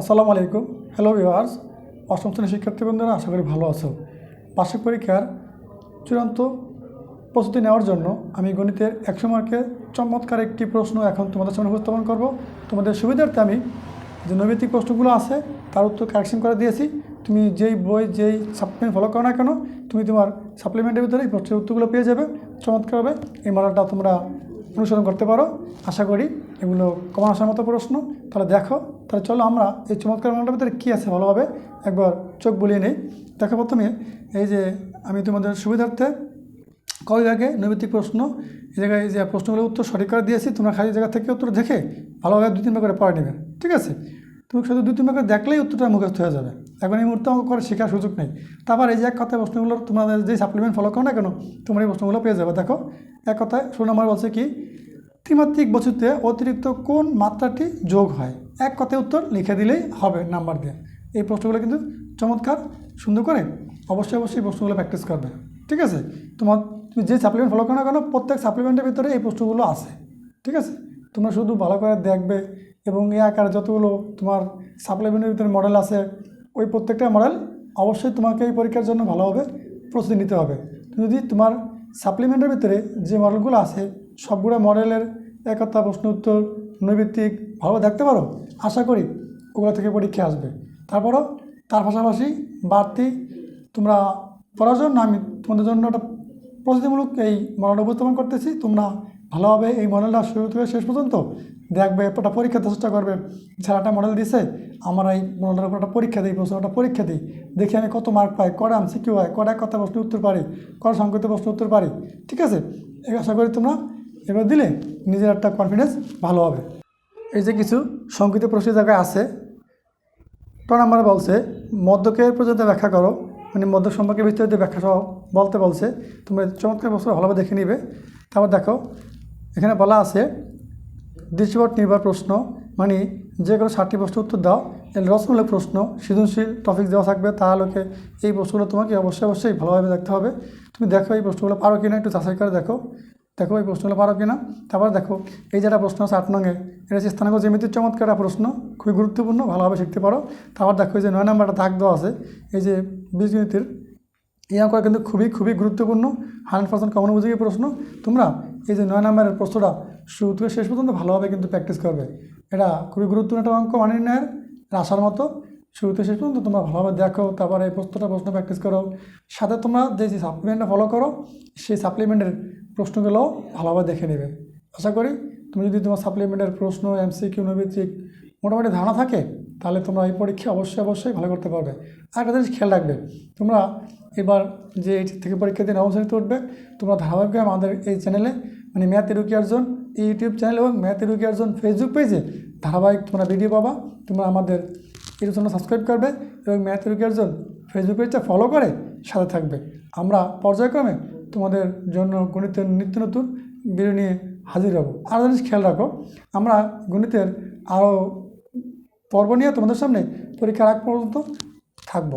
আসসালামু আলাইকুম। Hello viewers অষ্টম শ্রেণির শিক্ষার্থীবৃন্দরা আশা করি ভালো আছো। বার্ষিক পরীক্ষার চূড়ান্ত প্রস্তুতি নেওয়ার জন্য আমি গণিতের একশো মার্কের চমৎকার একটি প্রশ্ন এখন তোমাদের সামনে উপস্থাপন করব। তোমাদের সুবিধার্থে আমি যে নৈমিত্তিক প্রশ্নগুলো আছে, তার উত্তর কারেকশন করে দিয়েছি। তুমি যেই বই, যেই সাপ্লিমেন্ট ফলো করো না কেন, তুমি তোমার সাপ্লিমেন্টের ভিতরে এই প্রশ্নের উত্তরগুলো পেয়ে যাবে। চমৎকারভাবে এই মডেলটা তোমরা অনুসরণ করতে পারো, আশা করি এগুলো কমন আসার মতো প্রশ্ন। তাহলে দেখো, তাহলে চলো আমরা এই চমৎকার মডেলটার ভিতরে কী আছে ভালোভাবে একবার চোখ বলিয়ে নিই। দেখো প্রথমে, এই যে আমি তোমাদের সুবিধার্থে কয় আগে নৈমিত্তিক প্রশ্ন। এই জায়গায় যে প্রশ্নগুলোর উত্তর সঠিক করে দিয়েছি, তোমরা খালি জায়গা থেকে উত্তর দেখে ভালোভাবে দু তিনবার করে পড়ে নেবে। ঠিক আছে? তুমি শুধু দুই করে দেখলেই উত্তরটা মুখস্থ হয়ে যাবে। এখন এই মুহূর্তে করে শেখার সুযোগ নেই। তারপর এই যে এক কথায় প্রশ্নগুলো তোমাদের যে সাপ্লিমেন্ট ফলো করো না কেন, তোমার এই প্রশ্নগুলো পেয়ে যাবে। দেখো, এক কথায় ষোলো নম্বর বলছে কি, ত্রিমাত্রিক বস্তুতে অতিরিক্ত কোন মাত্রাটি যোগ হয়? এক কথায় উত্তর লিখে দিলেই হবে নাম্বার দিয়ে। এই প্রশ্নগুলো কিন্তু চমৎকার, সুন্দর করে অবশ্যই অবশ্যই প্রশ্নগুলো প্র্যাকটিস করবে। ঠিক আছে? তোমার তুমি যে সাপ্লিমেন্ট ফলো করো না কেন, প্রত্যেক সাপ্লিমেন্টের ভিতরে এই প্রশ্নগুলো আছে। ঠিক আছে? তোমরা শুধু ভালো করে দেখবে এবং এই আকারে যতগুলো তোমার সাপ্লিমেন্টের ভিতরে মডেল আছে, ওই প্রত্যেকটা মডেল অবশ্যই তোমাকে এই পরীক্ষার জন্য ভালোভাবে প্রস্তুতি নিতে হবে। যদি তোমার সাপ্লিমেন্টের ভিতরে যে মডেলগুলো আছে, সবগুলো মডেলের একতা প্রশ্ন উত্তর, নৈভিত্তিক ভালো দেখতে পারো, আশা করি ওগুলো থেকে পরীক্ষা আসবে। তারপরও তার পাশাপাশি বাড়তি তোমরা পড়ার জন্য আমি তোমাদের জন্য একটা প্রস্তুতিমূলক এই মডেলটা উপস্থাপন করতেছি। তোমরা ভালোভাবে এই মডেলটা শুরু থেকে শেষ পর্যন্ত দেখবে একটা পরীক্ষা দেওয়ার চেষ্টা করবে যারা মডেল দিছে, আমার এই মডেলটার উপর একটা পরীক্ষা দিই প্রশ্নটা পরীক্ষা দিই। দেখি আমি কত মার্ক পাই, কটা আমি কিউ হয় কটা কথা প্রশ্ন উত্তর পারি, কটা সংক্ষিপ্ত প্রশ্ন উত্তর পারি, ঠিক আছে? আশা করি তোমরা এবার দিলে নিজের একটা কনফিডেন্স ভালো হবে। এই যে কিছু সংক্ষিপ্ত প্রশ্নের জায়গায় আছে ক নম্বরে বলছে মধ্যকের পর্যন্ত ব্যাখ্যা করো মানে মদ্য সম্পর্কে বিস্তারিত ব্যাখ্যা সহ বলতে বলছে, তোমরা চমৎকার প্রশ্ন ভালোভাবে দেখে নিবে। তারপর দেখো, এখানে বলা আছে দৃশ্যপট নির্ভর প্রশ্ন মানে যে কোনো ষাটটি প্রশ্ন উত্তর দাও রচনামূলক প্রশ্ন, সৃজনশীল টপিক দেওয়া থাকবে তা আলোকে এই প্রশ্নগুলো তোমাকে অবশ্যই অবশ্যই ভালোভাবে দেখতে হবে। তুমি দেখো এই প্রশ্নগুলো পারো কিনা, একটু যাচাই করে দেখো। দেখো এই প্রশ্নগুলো পারো কিনা, তারপর দেখো, এই যেটা প্রশ্ন আছে আট নঙে এটা হচ্ছে স্থানাঙ্ক জ্যামিতির চমৎকার একটা প্রশ্ন, খুবই গুরুত্বপূর্ণ, ভালোভাবে শিখতে পারো। তারপর দেখো যে নয় নাম্বারটা দাগ দেওয়া আছে, এই যে বীজগণিতের এই অঙ্কটা কিন্তু খুবই খুবই গুরুত্বপূর্ণ। হান্ড্রেড পার্সেন্ট কমন উপযোগী প্রশ্ন। তোমরা এই যে নয় নম্বরের প্রশ্নটা শুরু থেকে শেষ পর্যন্ত ভালোভাবে কিন্তু প্র্যাকটিস করবে। এটা খুবই গুরুত্বপূর্ণ একটা অঙ্ক, মানিয়ে নেয় আসার মতো। শুরু থেকে শেষ পর্যন্ত তোমরা ভালোভাবে দেখো, তারপরে এই প্রশ্নটা প্রশ্ন প্র্যাকটিস করো। সাথে তোমরা যে যে সাপ্লিমেন্টটা ফলো করো, সেই সাপ্লিমেন্টের প্রশ্নগুলো ভালোভাবে দেখে নেবে। আশা করি, তুমি যদি তোমার সাপ্লিমেন্টের প্রশ্ন এমসিকিউ নৈবিত্রিক মোটামুটি ধারণা থাকে তাহলে তোমরা এই পরীক্ষা অবশ্যই অবশ্যই ভালো করতে পারবে। আর একটা জিনিস খেয়াল রাখবে, তোমরা এবার যে এইচ থেকে পরীক্ষা নবম শ্রেণীতে উঠবে, তোমরা ধারাবাহিকভাবে আমাদের এই চ্যানেলে মানে ম্যাথ এডুকেয়ারজন এই ইউটিউব চ্যানেল এবং ম্যাথ এডুকেয়ারজন ফেসবুক পেজে ধারাবাহিক তোমরা ভিডিও পাবা, তোমরা আমাদের ইউটিউব চ্যানেল সাবস্ক্রাইব করবে এবং ম্যাথ এডুকেয়ারজন ফেসবুক পেজটা ফলো করে সাথে থাকবে। আমরা পর্যায়ক্রমে তোমাদের জন্য গণিতের নিত্য নতুন ভিডিও নিয়ে হাজির হব। আরও জিনিস খেয়াল রাখো, আমরা গণিতের আরও পর্ব নিয়ে তোমাদের সামনে পরীক্ষার আগ পর্যন্ত থাকব।